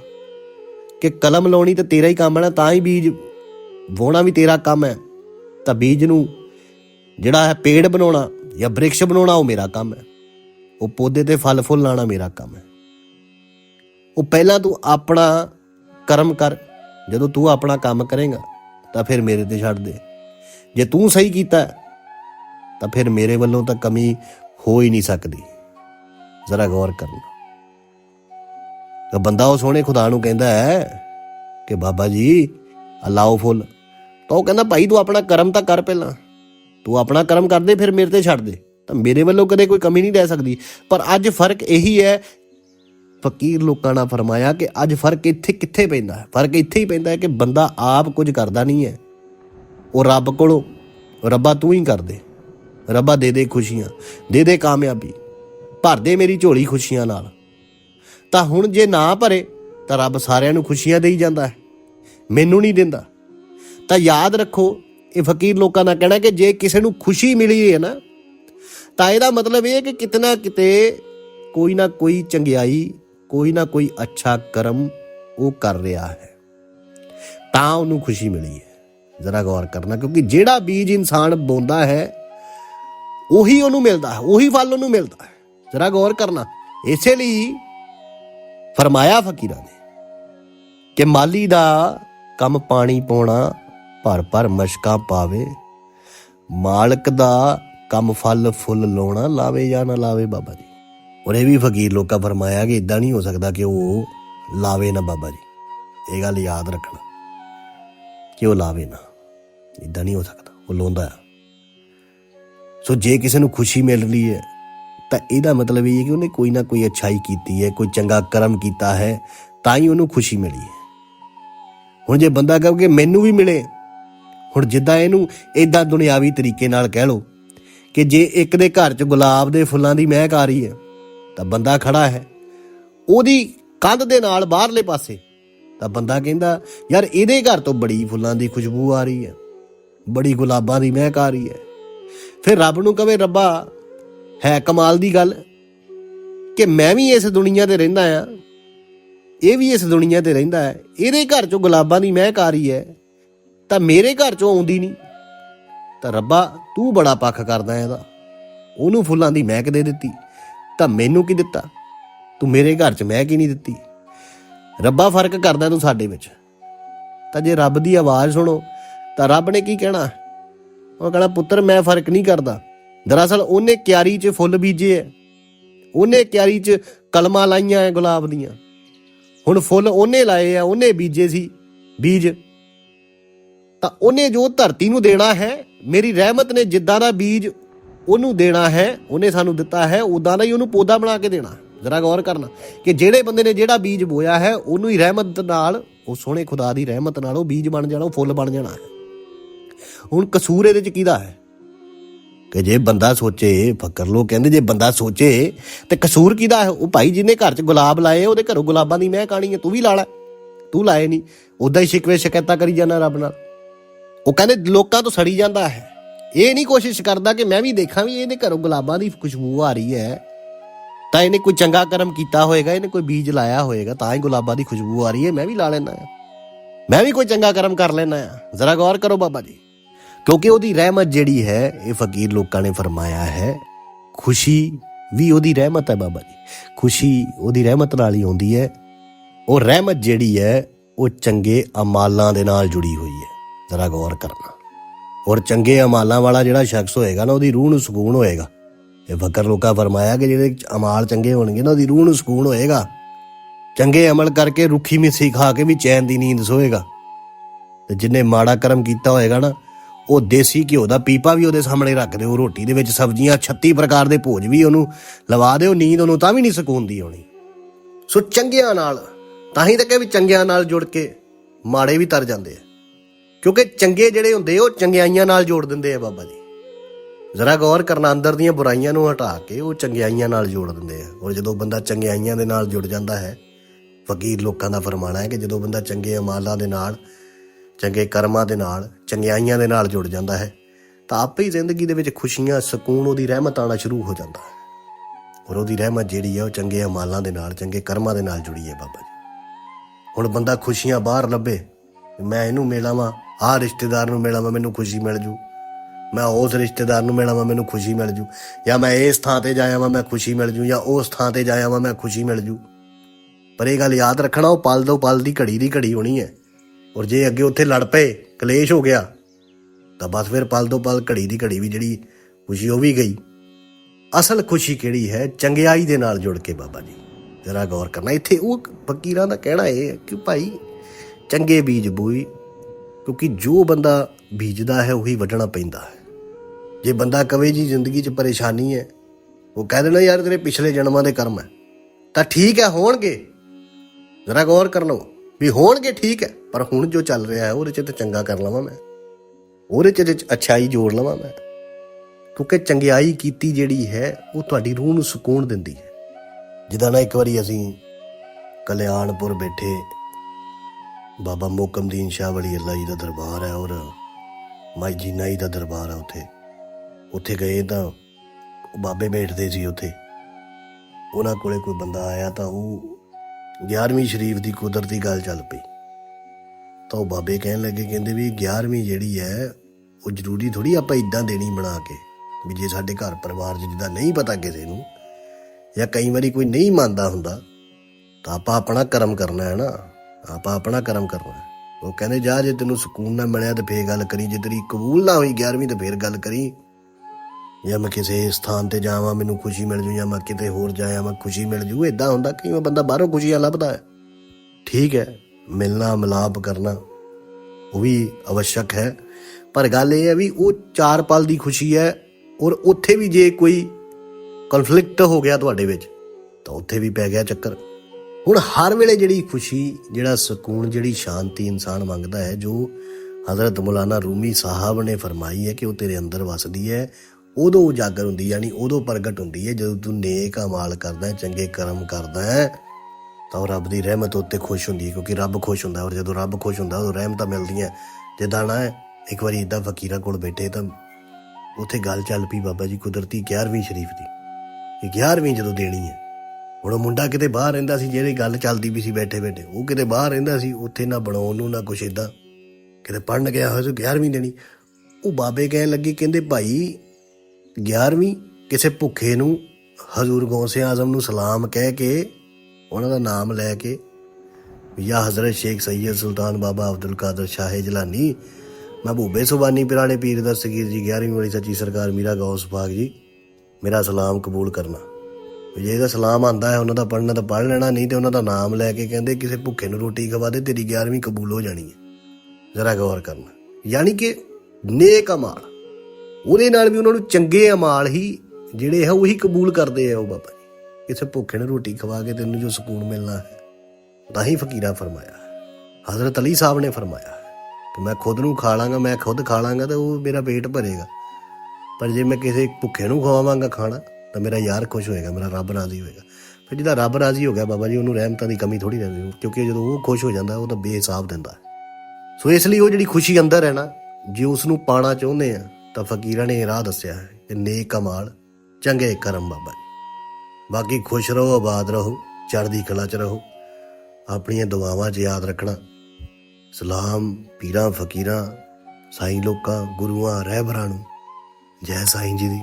ਕਿ ਕਲਮ ਲਾਉਣੀ ਤਾਂ ਤੇਰਾ ਹੀ ਕੰਮ ਹੈ ਨਾ, ਤਾਂ ਹੀ ਬੀਜ ਵਾਉਣਾ ਵੀ ਤੇਰਾ ਕੰਮ ਹੈ। ਤਾਂ ਬੀਜ ਨੂੰ ਜਿਹੜਾ ਹੈ ਪੇੜ ਬਣਾਉਣਾ ਜਾਂ ਬ੍ਰਿਕਸ਼ ਬਣਾਉਣਾ ਉਹ ਮੇਰਾ ਕੰਮ ਹੈ। ਉਹ ਪੌਦੇ ਤੇ ਫਲ ਫੁੱਲ ਲਾਣਾ ਮੇਰਾ ਕੰਮ ਹੈ। ਉਹ ਪਹਿਲਾਂ ਤੂੰ ਆਪਣਾ ਕਰਮ ਕਰ। ਜਦੋਂ ਤੂੰ ਆਪਣਾ ਕੰਮ ਕਰੇਗਾ, ਤਾਂ ਫਿਰ ਮੇਰੇ ਤੇ ਛੱਡ ਦੇ। ਜੇ ਤੂੰ ਸਹੀ ਕੀਤਾ, ਤਾਂ ਫਿਰ ਮੇਰੇ ਵੱਲੋਂ ਤਾਂ ਕਮੀ ਹੋ ਹੀ ਨਹੀਂ ਸਕਦੀ। ਜ਼ਰਾ ਗੌਰ ਕਰਨਾ। ਤਾਂ ਬੰਦਾ ਉਹ ਸੋਹਣੇ ਖੁਦਾ ਨੂੰ ਕਹਿੰਦਾ ਹੈ ਕਿ ਬਾਬਾ ਜੀ ਅਲਾਓ ਫੁੱਲ। ਤਾਂ ਉਹ ਕਹਿੰਦਾ, ਭਾਈ ਤੂੰ ਆਪਣਾ ਕਰਮ ਤਾਂ ਕਰ ਪਹਿਲਾਂ। ਤੂੰ ਆਪਣਾ ਕਰਮ ਕਰਦੇ, ਫਿਰ ਮੇਰੇ ਤੇ ਛੱਡ ਦੇ। ਤਾਂ ਮੇਰੇ ਵੱਲੋਂ ਕਦੇ ਕੋਈ ਕਮੀ ਨਹੀਂ ਰਹਿ ਸਕਦੀ। ਪਰ ਅੱਜ ਫ਼ਰਕ ਇਹੀ ਹੈ ਫਕੀਰ ਲੋਕਾਂ ਨਾਲ ਫਰਮਾਇਆ ਕਿ ਅੱਜ ਫ਼ਰਕ ਇੱਥੇ ਕਿੱਥੇ ਪੈਂਦਾ ਹੈ? ਫ਼ਰਕ ਇੱਥੇ ਹੀ ਪੈਂਦਾ ਹੈ ਕਿ ਬੰਦਾ ਆਪ ਕੁਝ ਕਰਦਾ ਨਹੀਂ ਹੈ। ਉਹ ਰੱਬ ਕੋਲੋਂ ਰੱਬਾ ਤੂੰ ਹੀ ਕਰ ਦੇ। ਰੱਬਾ ਦੇ ਦੇ ਖੁਸ਼ੀਆਂ, ਦੇ ਦੇ ਕਾਮਯਾਬੀ, ਭਰ ਦੇ ਮੇਰੀ ਝੋਲੀ ਖੁਸ਼ੀਆਂ ਨਾਲ। ਤਾਂ ਹੁਣ ਜੇ ਨਾ ਭਰੇ, ਤਾਂ ਰੱਬ ਸਾਰਿਆਂ ਨੂੰ ਖੁਸ਼ੀਆਂ ਦੇਈ ਜਾਂਦਾ ਹੈ। ਮੈਨੂੰ ਨਹੀਂ ਦਿੰਦਾ। ਤਾਂ ਯਾਦ ਰੱਖੋ, ਇਹ ਫਕੀਰ ਲੋਕਾਂ ਦਾ ਕਹਿਣਾ ਕਿ ਜੇ ਕਿਸੇ ਨੂੰ ਖੁਸ਼ੀ ਮਿਲੀ ਹੈ ਨਾ, ਤਾਂ ਇਹਦਾ ਮਤਲਬ ਇਹ ਹੈ ਕਿ ਕਿਤਨਾ ਕਿਤੇ ਕੋਈ ਨਾ ਕੋਈ ਚੰਗਿਆਈ ਕੋਈ ਨਾ ਕੋਈ ਅੱਛਾ ਕਰਮ ਉਹ ਕਰ ਰਿਹਾ ਹੈ। ਤਾਂ ਉਹਨੂੰ ਖੁਸ਼ੀ ਮਿਲੀ ਹੈ। ਜ਼ਰਾ ਗੌਰ ਕਰਨਾ, ਕਿਉਂਕਿ ਜਿਹੜਾ ਬੀਜ ਇਨਸਾਨ ਬੋਂਦਾ ਹੈ, ਉਹੀ ਉਹਨੂੰ ਮਿਲਦਾ ਹੈ, ਉਹੀ ਫਲ ਉਹਨੂੰ ਮਿਲਦਾ ਹੈ। ਜ਼ਰਾ ਗੌਰ ਕਰਨਾ, ਇਸੇ ਲਈ ਫਰਮਾਇਆ ਫਕੀਰਾਂ ਨੇ ਕਿ ਮਾਲੀ ਦਾ ਕੰਮ ਪਾਣੀ ਪਾਉਣਾ ਭਰ ਭਰ ਮਸ਼ਕਾਂ ਪਾਵੇ, ਮਾਲਕ ਦਾ ਕੰਮ ਫਲ ਫੁੱਲ ਲਾਉਣਾ, ਲਾਵੇ ਜਾਂ ਨਾ ਲਾਵੇ ਬਾਬਾ ਜੀ। ਔਰ ਇਹ ਵੀ ਫਕੀਰ ਲੋਕਾਂ ਫਰਮਾਇਆ ਕਿ ਇਦਾਂ ਨਹੀਂ ਹੋ ਸਕਦਾ ਕਿ ਉਹ ਲਾਵੇ ਨਾ ਬਾਬਾ ਜੀ। ਇਹ ਗੱਲ ਯਾਦ ਰੱਖਣਾ ਕਿ ਉਹ ਲਾਵੇ ਨਾ। ਇਦਾਂ ਨਹੀਂ ਹੋ ਸਕਦਾ। ਉਹ ਲਾਉਂਦਾ ਆ। ਸੋ ਜੇ ਕਿਸੇ ਨੂੰ ਖੁਸ਼ੀ ਮਿਲ ਰਹੀ ਹੈ, ਤਾਂ ਇਹਦਾ ਮਤਲਬ ਇਹ ਹੈ ਕਿ ਉਹਨੇ ਕੋਈ ਨਾ ਕੋਈ ਅੱਛਾਈ ਕੀਤੀ ਹੈ, ਕੋਈ ਚੰਗਾ ਕਰਮ ਕੀਤਾ ਹੈ, ਤਾਂ ਹੀ ਉਹਨੂੰ ਖੁਸ਼ੀ ਮਿਲੀ ਹੈ। ਹੁਣ ਜੇ ਬੰਦਾ ਕਹੇ ਕਿ ਮੈਨੂੰ ਵੀ ਮਿਲੇ, ਹੁਣ ਜਿੱਦਾਂ ਇਹਨੂੰ ਇਦਾਂ ਦੁਨਿਆਵੀ ਤਰੀਕੇ ਨਾਲ ਕਹਿ ਲੋ ਕਿ ਜੇ ਇੱਕ ਦੇ ਘਰ 'ਚ ਗੁਲਾਬ ਦੇ ਫੁੱਲਾਂ ਦੀ ਮਹਿਕ ਆ ਰਹੀ ਹੈ ਤਾਂ ਬੰਦਾ ਖੜਾ ਹੈ। ਉਹਦੀ ਕੰਧ ਦੇ ਨਾਲ ਬਾਹਰਲੇ ਪਾਸੇ ਤਾਂ ਬੰਦਾ ਕਹਿੰਦਾ, ਯਾਰ ਇਹਦੇ ਘਰ ਤੋਂ ਬੜੀ ਫੁੱਲਾਂ ਦੀ ਖੁਸ਼ਬੂ ਆ ਰਹੀ ਹੈ। ਬੜੀ ਗੁਲਾਬਾਂ ਦੀ ਮਹਿਕ ਆ ਰਹੀ ਹੈ। ਫਿਰ ਰੱਬ ਨੂੰ ਕਵੇ, ਰੱਬਾ, ਹੈ ਕਮਾਲ ਦੀ ਗੱਲ ਕਿ ਮੈਂ ਵੀ ਇਸ ਦੁਨੀਆ ਤੇ ਰਹਿੰਦਾ ਆ ਇਹ ਵੀ ਇਸ ਦੁਨੀਆ ਤੇ ਰਹਿੰਦਾ ਹੈ। ਇਹਦੇ ਘਰ ਚੋਂ ਗੁਲਾਬਾਂ ਦੀ ਮਹਿਕ ਆ ਰਹੀ ਹੈ। ਤਾਂ ਮੇਰੇ ਘਰ ਚੋਂ ਆਉਂਦੀ ਨਹੀਂ। ਤਾਂ ਰੱਬਾ, ਤੂੰ ਬੜਾ ਪੱਖ ਕਰਦਾ ਇਹਦਾ। ਉਹਨੂੰ ਫੁੱਲਾਂ ਦੀ ਮਹਿਕ ਦੇ ਦਿੱਤੀ। ਤਾਂ ਮੈਨੂੰ ਕੀ ਦਿੱਤਾ? ਤੂੰ ਮੇਰੇ ਘਰ 'ਚ ਮੈਂ ਕੀ ਨਹੀਂ ਦਿੱਤੀ? ਰੱਬਾ ਫ਼ਰਕ ਕਰਦਾ ਤੂੰ ਸਾਡੇ ਵਿੱਚ। ਤਾਂ ਜੇ ਰੱਬ ਦੀ ਆਵਾਜ਼ ਸੁਣੋ, ਤਾਂ ਰੱਬ ਨੇ ਕੀ ਕਹਿਣਾ? ਉਹ ਕਹਿੰਦਾ, ਪੁੱਤਰ, ਮੈਂ ਫ਼ਰਕ ਨਹੀਂ ਕਰਦਾ। ਦਰਅਸਲ ਉਹਨੇ ਕਿਆਰੀ 'ਚ ਫੁੱਲ ਬੀਜੇ ਐ। ਉਹਨੇ ਕਿਆਰੀ 'ਚ ਕਲਮਾਂ ਲਾਈਆਂ ਐ ਗੁਲਾਬ ਦੀਆਂ। ਹੁਣ ਫੁੱਲ ਉਹਨੇ ਲਾਏ ਆ ਉਹਨੇ ਬੀਜੇ ਸੀ। ਬੀਜ। ਤਾਂ ਉਹਨੇ ਜੋ ਧਰਤੀ ਨੂੰ ਦੇਣਾ ਹੈ, ਮੇਰੀ ਰਹਿਮਤ ਨੇ ਜਿੱਦਾਂ ਦਾ ਬੀਜ ਉਹਨੂੰ ਦੇਣਾ ਹੈ, ਉਹਨੇ ਸਾਨੂੰ ਦਿੱਤਾ ਹੈ ਉਦਾਂ ਦਾ ਹੀ ਉਹਨੂੰ ਪੌਦਾ ਬਣਾ ਕੇ ਦੇਣਾ। ਜ਼ਰਾ ਗੌਰ ਕਰਨਾ ਕਿ ਜਿਹੜੇ ਬੰਦੇ ਨੇ ਜਿਹੜਾ ਬੀਜ ਬੋਇਆ ਹੈ, ਉਹਨੂੰ ਹੀ ਰਹਿਮਤ ਨਾਲ, ਉਹ ਸੋਹਣੇ ਖੁਦਾ ਦੀ ਰਹਿਮਤ ਨਾਲ ਉਹ ਬੀਜ ਬਣ ਜਾਣਾ, ਉਹ ਫੁੱਲ ਬਣ ਜਾਣਾ ਹੈ। ਹੁਣ ਕਸੂਰ ਇਹਦੇ ਚ ਕਿਹਦਾ ਹੈ? ਕਿ ਜੇ ਬੰਦਾ ਸੋਚੇ, ਫਕਰ ਲੋਕ ਕਹਿੰਦੇ ਜੇ ਬੰਦਾ ਸੋਚੇ, ਤੇ ਕਸੂਰ ਕਿਹਦਾ ਹੈ? ਉਹ ਭਾਈ ਜਿਹਨੇ ਘਰ 'ਚ ਗੁਲਾਬ ਲਾਏ, ਉਹਦੇ ਘਰੋਂ ਗੁਲਾਬਾਂ ਦੀ ਮਹਿਕ ਆਣੀ ਹੈ, ਤੂੰ ਵੀ ਲਾ ਲੈ। ਤੂੰ ਲਾਏ ਨਹੀਂ ਉਦਾਂ ਹੀ ਸ਼ਿਕਵੇ ਸ਼ਿਕਾਇਤਾਂ ਕਰੀ ਜਾਂਦਾ ਰੱਬ ਨਾਲ। ਉਹ ਕਹਿੰਦੇ ਲੋਕਾਂ ਤੋਂ ਸੜੀ ਜਾਂਦਾ ਹੈ। ਇਹ ਨਹੀਂ ਕੋਸ਼ਿਸ਼ ਕਰਦਾ ਕਿ ਮੈਂ ਵੀ ਦੇਖਾਂ ਵੀ ਇਹਦੇ ਘਰੋਂ ਗੁਲਾਬਾਂ ਦੀ ਖੁਸ਼ਬੂ ਆ ਰਹੀ ਹੈ। ਤਾਂ ਇਹਨੇ ਕੋਈ ਚੰਗਾ ਕਰਮ ਕੀਤਾ ਹੋਏਗਾ, ਇਹਨੇ ਕੋਈ ਬੀਜ ਲਾਇਆ ਹੋਏਗਾ, ਤਾਂ ਹੀ ਗੁਲਾਬਾਂ ਦੀ ਖੁਸ਼ਬੂ ਆ ਰਹੀ ਹੈ, ਮੈਂ ਵੀ ਲਾ ਲੈਣਾ ਮੈਂ ਵੀ ਕੋਈ ਚੰਗਾ ਕਰਮ ਕਰ ਲੈਣਾ ਆ ਜ਼ਰਾ ਗੌਰ ਕਰੋ ਬਾਬਾ ਜੀ। ਕਿਉਂਕਿ ਉਹਦੀ ਰਹਿਮਤ ਜਿਹੜੀ ਹੈ, ਇਹ ਫਕੀਰ ਲੋਕਾਂ ਨੇ ਫਰਮਾਇਆ ਹੈ, ਖੁਸ਼ੀ ਵੀ ਉਹਦੀ ਰਹਿਮਤ ਹੈ ਬਾਬਾ ਜੀ। ਖੁਸ਼ੀ ਉਹਦੀ ਰਹਿਮਤ ਨਾਲ ਹੀ ਆਉਂਦੀ ਹੈ। ਉਹ ਰਹਿਮਤ ਜਿਹੜੀ ਹੈ, ਉਹ ਚੰਗੇ ਅਮਾਲਾਂ ਦੇ ਨਾਲ ਜੁੜੀ ਹੋਈ ਹੈ। ਜ਼ਰਾ ਗੌਰ ਕਰਨਾ। ਔਰ ਚੰਗੇ ਅਮਾਲਾਂ ਵਾਲਾ ਜਿਹੜਾ ਸ਼ਖਸ ਹੋਏਗਾ ਨਾ, ਉਹਦੀ ਰੂਹ ਨੂੰ ਸਕੂਨ ਹੋਏਗਾ। ਇਹ ਫਕਰ ਲੋਕਾਂ ਫਰਮਾਇਆ ਕਿ ਜਿਹੜੇ ਅਮਾਲ ਚੰਗੇ ਹੋਣਗੇ ਨਾ, ਉਹਦੀ ਰੂਹ ਨੂੰ ਸਕੂਨ ਹੋਏਗਾ। ਚੰਗੇ ਅਮਲ ਕਰਕੇ ਰੁੱਖੀ ਮਿੱਸੀ ਖਾ ਕੇ ਵੀ ਚੈਨ ਦੀ ਨੀਂਦ ਸੋਏਗਾ। ਤੇ ਜਿਨੇ ਮਾੜਾ ਕਰਮ ਕੀਤਾ ਹੋਏਗਾ ਨਾ, ਉਹ ਦੇਸੀ ਘਿਓ ਦਾ ਪੀਪਾ ਵੀ ਉਹਦੇ ਸਾਹਮਣੇ ਰੱਖ ਦਿਓ, ਰੋਟੀ ਦੇ ਵਿੱਚ ਸਬਜ਼ੀਆਂ 36 ਪ੍ਰਕਾਰ ਦੇ ਭੋਜ ਵੀ ਉਹਨੂੰ ਲਵਾ ਦਿਓ, ਨੀਂਦ ਉਹਨੂੰ ਤਾਂ ਵੀ ਨਹੀਂ ਸਕੂਨ ਦੀ ਆਉਣੀ। ਸੋ ਚੰਗਿਆਂ ਨਾਲ, ਤਾਂ ਹੀ ਤਾਂ ਕਿ ਵੀ ਚੰਗਿਆਂ ਨਾਲ ਜੁੜ ਕੇ ਮਾੜੇ ਵੀ ਤਰ ਜਾਂਦੇ ਆ। ਕਿਉਂਕਿ ਚੰਗੇ ਜਿਹੜੇ ਹੁੰਦੇ, ਉਹ ਚੰਗਿਆਈਆਂ ਨਾਲ ਜੋੜ ਦਿੰਦੇ ਆ ਬਾਬਾ ਜੀ। ਜ਼ਰਾ ਗੌਰ ਕਰਨਾ, ਅੰਦਰ ਦੀਆਂ ਬੁਰਾਈਆਂ ਨੂੰ ਹਟਾ ਕੇ ਉਹ ਚੰਗਿਆਈਆਂ ਨਾਲ ਜੋੜ ਦਿੰਦੇ ਆ। ਔਰ ਜਦੋਂ ਬੰਦਾ ਚੰਗਿਆਈਆਂ ਦੇ ਨਾਲ ਜੁੜ ਜਾਂਦਾ ਹੈ, ਫਕੀਰ ਲੋਕਾਂ ਦਾ ਫਰਮਾਨਾ ਹੈ ਕਿ ਜਦੋਂ ਬੰਦਾ ਚੰਗੇ ਅਮਾਲਾਂ ਦੇ ਨਾਲ, ਚੰਗੇ ਕਰਮਾਂ ਦੇ ਨਾਲ, ਚੰਗਿਆਈਆਂ ਦੇ ਨਾਲ ਜੁੜ ਜਾਂਦਾ ਹੈ, ਤਾਂ ਆਪੇ ਹੀ ਜ਼ਿੰਦਗੀ ਦੇ ਵਿੱਚ ਖੁਸ਼ੀਆਂ, ਸਕੂਨ, ਉਹਦੀ ਰਹਿਮਤ ਆਣਾ ਸ਼ੁਰੂ ਹੋ ਜਾਂਦਾ ਹੈ। ਔਰ ਉਹਦੀ ਰਹਿਮਤ ਜਿਹੜੀ ਹੈ, ਉਹ ਚੰਗੇ ਅਮਾਲਾਂ ਦੇ ਨਾਲ, ਚੰਗੇ ਕਰਮਾਂ ਦੇ ਨਾਲ ਜੁੜੀ ਹੈ ਬਾਬਾ ਜੀ। ਹੁਣ ਬੰਦਾ ਖੁਸ਼ੀਆਂ ਬਾਹਰ ਲੱਭੇ ਮੈਂ ਇਹਨੂੰ ਮਿਲਾਵਾਂ ਆਹ ਰਿਸ਼ਤੇਦਾਰ ਨੂੰ ਮਿਲਾਵਾਂ ਮੈਨੂੰ ਖੁਸ਼ੀ ਮਿਲ ਜੂ। ਮੈਂ ਉਸ ਰਿਸ਼ਤੇਦਾਰ ਨੂੰ ਮਿਲਾਵਾਂ ਮੈਨੂੰ ਖੁਸ਼ੀ ਮਿਲ ਜੂ। ਜਾਂ ਮੈਂ ਇਸ ਥਾਂ ਤੇ ਜਾਇਆ ਵਾਂ, ਮੈਂ ਖੁਸ਼ੀ ਮਿਲ ਜੂ, ਜਾਂ ਉਸ ਥਾਂ ਤੇ ਜਾਇਆ ਵਾਂ, ਮੈਂ ਖੁਸ਼ੀ ਮਿਲ ਜੂ। ਪਰ ਇਹ ਗੱਲ ਯਾਦ ਰੱਖਣਾ, ਉਹ ਪਲ ਦੋ ਪਲ ਦੀ ਘੜੀ ਦੀ ਘੜੀ ਹੋਣੀ ਹੈ। ਔਰ ਜੇ ਅੱਗੇ ਉੱਥੇ ਲੜ ਪਏ, ਕਲੇਸ਼ ਹੋ ਗਿਆ, ਤਾਂ ਬਸ ਫਿਰ ਪਲ ਦੋ ਪਲ ਘੜੀ ਦੀ ਘੜੀ ਵੀ ਜਿਹੜੀ ਖੁਸ਼ੀ ਉਹ ਵੀ ਗਈ। ਅਸਲ ਖੁਸ਼ੀ ਕਿਹੜੀ ਹੈ? ਚੰਗਿਆਈ ਦੇ ਨਾਲ ਜੁੜ ਕੇ ਬਾਬਾ ਜੀ। ਜਰਾ ਗੌਰ ਕਰਨਾ, ਇੱਥੇ ਉਹ ਫਕੀਰਾਂ ਦਾ ਕਹਿਣਾ ਇਹ ਹੈ ਕਿ ਭਾਈ ਚੰਗੇ ਬੀਜ ਬੋਈ, ਕਿਉਂਕਿ ਜੋ ਬੰਦਾ ਬੀਜਦਾ ਹੈ, ਉਹੀ ਵੱਢਣਾ ਪੈਂਦਾ ਹੈ। ਜੇ ਬੰਦਾ ਕਵੇ ਜੀ, ਜ਼ਿੰਦਗੀ 'ਚ ਪਰੇਸ਼ਾਨੀ ਹੈ, ਉਹ ਕਹਿ ਦੇਣਾ, ਯਾਰ, ਤੇਰੇ ਪਿਛਲੇ ਜਨਮਾਂ ਦੇ ਕਰਮ ਹੈ। ਤਾਂ ਠੀਕ ਹੈ, ਹੋਣਗੇ। ਜ਼ਰਾ ਗੌਰ ਕਰ ਲਓ ਵੀ ਹੋਣਗੇ, ਠੀਕ ਹੈ, ਪਰ ਹੁਣ ਜੋ ਚੱਲ ਰਿਹਾ ਹੈ, ਉਹਦੇ 'ਚ ਤਾਂ ਚੰਗਾ ਕਰ ਲਵਾਂ ਮੈਂ। ਉਹਦੇ 'ਚ ਜੇ ਜੋੜ ਲਵਾਂ ਮੈਂ। ਕਿਉਂਕਿ ਚੰਗਿਆਈ ਕੀਤੀ ਜਿਹੜੀ ਹੈ, ਉਹ ਤੁਹਾਡੀ ਰੂਹ ਨੂੰ ਸਕੂਨ ਦਿੰਦੀ ਹੈ। ਜਿੱਦਾਂ ਨਾ ਇੱਕ ਵਾਰੀ ਅਸੀਂ ਕਲਿਆਣਪੁਰ ਬੈਠੇ ਬਾਬਾ ਮੋਕਮਦੀਨ ਸ਼ਾਹ ਵਲੀ ਅੱਲਾ ਜੀ ਦਾ ਦਰਬਾਰ ਹੈ ਔਰ ਮਾਈ ਜੀਨਾ ਜੀ ਦਾ ਦਰਬਾਰ ਹੈ ਉੱਥੇ। ਉੱਥੇ ਗਏ ਤਾਂ ਬਾਬੇ ਬੈਠਦੇ ਸੀ ਉੱਥੇ। ਉਹਨਾਂ ਕੋਲੇ ਕੋਈ ਬੰਦਾ ਆਇਆ ਤਾਂ ਉਹ 11ਵੀਂ ਸ਼ਰੀਫ ਦੀ ਕੁਦਰਤੀ ਗੱਲ ਚੱਲ ਪਈ। ਤਾਂ ਉਹ ਬਾਬੇ ਕਹਿਣ ਲੱਗੇ, ਕਹਿੰਦੇ ਵੀ 11ਵੀਂ ਜਿਹੜੀ ਹੈ, ਉਹ ਜ਼ਰੂਰੀ ਥੋੜੀ ਆਪਾਂ ਇਦਾਂ ਦੇਣੀ ਬਣਾ ਕੇ, ਵੀ ਜੇ ਸਾਡੇ ਘਰ ਪਰਿਵਾਰ 'ਚ ਜਿੱਦਾਂ ਨਹੀਂ ਪਤਾ ਕਿਸੇ ਨੂੰ, ਜਾਂ ਕਈ ਵਾਰੀ ਕੋਈ ਨਹੀਂ ਮੰਨਦਾ ਹੁੰਦਾ, ਤਾਂ ਆਪਾਂ ਆਪਣਾ ਕਰਮ ਕਰਨਾ ਹੈ ਨਾ। ਆਪਾਂ ਆਪਣਾ ਕਰਮ ਕਰਨਾ ਹੈ। ਉਹ ਕਹਿੰਦੇ, ਜਾ ਜੇ ਤੈਨੂੰ ਸਕੂਨ ਨਾ ਮਿਲਿਆ ਤੇ ਫੇਰ ਗੱਲ ਕਰੀ। ਜੇ ਤੇਰੀ ਕਬੂਲ ਨਾ ਹੋਈ 11ਵੀਂ ਤੇ ਫੇਰ ਗੱਲ ਕਰੀ। ਜਾਂ ਮੈਂ ਕਿਸੇ ਸਥਾਨ ਤੇ ਜਾਵਾਂ, ਮੈਨੂੰ ਖੁਸ਼ੀ ਮਿਲ ਜੂ, ਜਾਂ ਮੈਂ ਕਿਤੇ ਹੋਰ ਜਾਇਆ, ਮੈਂ ਖੁਸ਼ੀ ਮਿਲ ਜੂ। ਇਦਾਂ ਹੁੰਦਾ ਕਿ ਮੈਂ ਬੰਦਾ ਬਾਹਰੋਂ ਖੁਸ਼ੀਆਂ ਲੱਭਦਾ ਹੈ। ਠੀਕ ਹੈ, ਮਿਲਣਾ, ਮਿਲਾਪ ਕਰਨਾ, ਉਹ ਵੀ ਅਵਸ਼ਕ ਹੈ। ਪਰ ਗੱਲ ਇਹ ਹੈ ਵੀ ਉਹ ਚਾਰ ਪਲ ਦੀ ਖੁਸ਼ੀ ਹੈ ਔਰ ਉੱਥੇ ਵੀ ਜੇ ਕੋਈ ਕਨਫਲਿਕਟ ਹੋ ਗਿਆ ਤੁਹਾਡੇ ਵਿੱਚ, ਤਾਂ ਉੱਥੇ ਵੀ ਪੈ ਗਿਆ ਚੱਕਰ। ਹੁਣ ਹਰ ਵੇਲੇ ਜਿਹੜੀ ਖੁਸ਼ੀ, ਜਿਹੜਾ ਸਕੂਨ, ਜਿਹੜੀ ਸ਼ਾਂਤੀ ਇਨਸਾਨ ਮੰਗਦਾ ਹੈ, ਜੋ ਹਜ਼ਰਤ ਮੌਲਾਨਾ ਰੂਮੀ ਸਾਹਿਬ ਨੇ ਫਰਮਾਈ ਹੈ ਕਿ ਉਹ ਤੇਰੇ ਅੰਦਰ ਵਸਦੀ ਹੈ, ਉਦੋਂ ਉਜਾਗਰ ਹੁੰਦੀ ਯਾਨੀ ਉਦੋਂ ਪ੍ਰਗਟ ਹੁੰਦੀ ਹੈ, ਜਦੋਂ ਤੂੰ ਨੇਕ ਅਮਾਲ ਕਰਦਾ ਹੈ, ਚੰਗੇ ਕਰਮ ਕਰਦਾ ਹੈ, ਤਾਂ ਉਹ ਰੱਬ ਦੀ ਰਹਿਮਤ ਉੱਤੇ ਖੁਸ਼ ਹੁੰਦੀ ਹੈ, ਕਿਉਂਕਿ ਰੱਬ ਖੁਸ਼ ਹੁੰਦਾ ਔਰ ਜਦੋਂ ਰੱਬ ਖੁਸ਼ ਹੁੰਦਾ, ਉਦੋਂ ਰਹਿਮਤਾਂ ਮਿਲਦੀਆਂ ਜਿੱਦਾਂ ਨਾ ਇੱਕ ਵਾਰੀ ਇਦਾਂ ਫਕੀਰਾਂ ਕੋਲ ਬੈਠੇ, ਤਾਂ ਉੱਥੇ ਗੱਲ ਚੱਲ ਪਈ ਬਾਬਾ ਜੀ ਕੁਦਰਤੀ 11ਵੀਂ ਸ਼ਰੀਫ ਦੀ ਇਹ 11ਵੀਂ ਜਦੋਂ ਦੇਣੀ ਹੈ ਹੁਣ ਉਹ ਮੁੰਡਾ ਕਿਤੇ ਬਾਹਰ ਰਹਿੰਦਾ ਸੀ, ਜਿਹੜੀ ਗੱਲ ਚੱਲਦੀ ਵੀ ਸੀ ਬੈਠੇ ਬੈਠੇ, ਉਹ ਕਿਤੇ ਬਾਹਰ ਰਹਿੰਦਾ ਸੀ, ਉੱਥੇ ਨਾ ਬਣਾਉਣ ਨੂੰ, ਨਾ ਕੁਛ ਇਦਾਂ ਕਿਤੇ ਪੜਨ ਗਿਆ ਹੋਇਆ ਸੀ 11ਵੀਂ ਦੇਣੀ। ਉਹ ਬਾਬੇ ਕਹਿਣ ਲੱਗੇ, ਕਹਿੰਦੇ ਭਾਈ 11ਵੀਂ ਕਿਸੇ ਭੁੱਖੇ ਨੂੰ, ਹਜ਼ੂਰ ਗੌਸੇ ਆਜ਼ਮ ਨੂੰ ਸਲਾਮ ਕਹਿ ਕੇ, ਉਹਨਾਂ ਦਾ ਨਾਮ ਲੈ ਕੇ, ਯਾ ਹਜ਼ਰਤ ਸ਼ੇਖ ਸੈਯਦ ਸੁਲਤਾਨ ਬਾਬਾ ਅਬਦੁਲ ਕਾਦਰ ਸ਼ਾਹ ਜਲਾਨੀ ਮਹਬੂਬੇ ਸੁਬਾਨੀ ਪਿਰਾਣੇ ਪੀਰ ਸਗੀਰ ਜੀ 11ਵੀਂ ਵਾਲੀ ਸੱਚੀ ਸਰਕਾਰ ਮੀਰਾ ਗੌਸ ਬਾਗ ਜੀ, ਮੇਰਾ ਸਲਾਮ ਕਬੂਲ ਕਰਨਾ। ਜੇ ਇਹਦਾ ਸਲਾਮ ਆਂਦਾ ਹੈ, ਉਹਨਾਂ ਦਾ ਪੜ੍ਹਨਾ ਤਾਂ ਪੜ੍ਹ ਲੈਣਾ, ਨਹੀਂ ਤੇ ਉਹਨਾਂ ਦਾ ਨਾਮ ਲੈ ਕੇ ਕਹਿੰਦੇ ਕਿਸੇ ਭੁੱਖੇ ਨੂੰ ਰੋਟੀ ਖਵਾ ਦੇ, ਤੇਰੀ 11ਵੀਂ ਕਬੂਲ ਹੋ ਜਾਣੀ ਹੈ। ਜ਼ਰਾ ਗੌਰ ਕਰਨਾ। ਯਾਨੀ ਕਿ ਨੇਕ ਅਮਾਲ। ਉਹਦੇ ਨਾਲ ਵੀ ਉਹਨਾਂ ਨੂੰ ਚੰਗੇ ਅਮਾਲ ਹੀ ਜਿਹੜੇ ਹੈ ਉਹੀ ਕਬੂਲ ਕਰਦੇ ਆ ਉਹ ਬਾਬਾ ਜੀ। ਕਿਸੇ ਭੁੱਖੇ ਨੂੰ ਰੋਟੀ ਖਵਾ ਕੇ ਤੈਨੂੰ ਜੋ ਸਕੂਨ ਮਿਲਣਾ ਹੈ, ਤਾਂ ਹੀ ਫਕੀਰਾ ਫਰਮਾਇਆ ਹਜ਼ਰਤ ਅਲੀ ਸਾਹਿਬ ਨੇ ਫਰਮਾਇਆ ਹੈ ਕਿ ਮੈਂ ਖੁਦ ਨੂੰ ਖਾ ਲਾਂਗਾ, ਮੈਂ ਖੁਦ ਖਾ ਲਾਂਗਾ ਤੇ ਉਹ ਮੇਰਾ ਪੇਟ ਭਰੇਗਾ। ਪਰ ਜੇ ਮੈਂ ਕਿਸੇ ਭੁੱਖੇ ਨੂੰ ਖਵਾਵਾਂਗਾ ਖਾਣਾ ਤਾਂ ਮੇਰਾ ਯਾਰ ਖੁਸ਼ ਹੋਏਗਾ, ਮੇਰਾ ਰੱਬ ਰਾਜ਼ੀ ਹੋਏਗਾ। ਫਿਰ ਜਿਹਦਾ ਰੱਬ ਰਾਜ਼ੀ ਹੋ ਗਿਆ ਬਾਬਾ ਜੀ, ਉਹਨੂੰ ਰਹਿਮਤਾਂ ਦੀ ਕਮੀ ਥੋੜੀ ਰਹਿੰਦੀ ਕਿਉਂਕਿ ਜਦੋਂ ਉਹ ਖੁਸ਼ ਹੋ ਜਾਂਦਾ, ਉਹ ਤਾਂ ਬੇਹਿਸਾਬ ਦਿੰਦਾ। ਸੋ ਇਸ ਲਈ ਉਹ ਜਿਹੜੀ ਖੁਸ਼ੀ ਅੰਦਰ ਹੈ ਨਾ, ਜੇ ਉਸ ਨੂੰ ਪਾਣਾ ਚਾਹੁੰਦੇ ਆ, ਤਾਂ ਫਕੀਰਾਂ ਨੇ ਇਹ ਰਾਹ ਦੱਸਿਆ ਹੈ ਕਿ ਨੇਕ ਕਮਾਲ, ਚੰਗੇ ਕਰਮ ਬਾਬਾ ਜੀ। ਬਾਕੀ ਖੁਸ਼ ਰਹੋ, ਆਬਾਦ ਰਹੋ, ਚੜ੍ਹਦੀ ਕਲਾ 'ਚ ਰਹੋ। ਆਪਣੀਆਂ ਦੁਆਵਾਂ 'ਚ ਯਾਦ ਰੱਖਣਾ। ਸਲਾਮ ਪੀਰਾਂ, ਫਕੀਰਾਂ, ਸਾਈਂ ਲੋਕਾਂ, ਗੁਰੂਆਂ, ਰਹਿਬਰਾਂ ਨੂੰ। ਜੈ ਸਾਈਂ ਜੀ ਦੀ।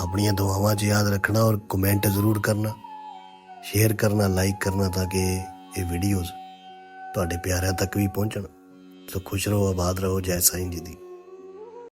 ਆਪਣੀਆਂ ਦੁਆਵਾਂ 'ਚ ਯਾਦ ਰੱਖਣਾ ਔਰ ਕਮੈਂਟ ਜ਼ਰੂਰ ਕਰਨਾ। ਸ਼ੇਅਰ ਕਰਨਾ ਲਾਈਕ ਕਰਨਾ ਤਾਂ ਕਿ ਇਹ ਵੀਡੀਓਜ਼ ਤੁਹਾਡੇ ਪਿਆਰਿਆਂ ਤੱਕ ਵੀ ਪਹੁੰਚਣ। ਸੋ ਖੁਸ਼ ਰਹੋ, ਆਬਾਦ ਰਹੋ। ਜੈ ਸਾਈਂ ਜੀ ਦੀ।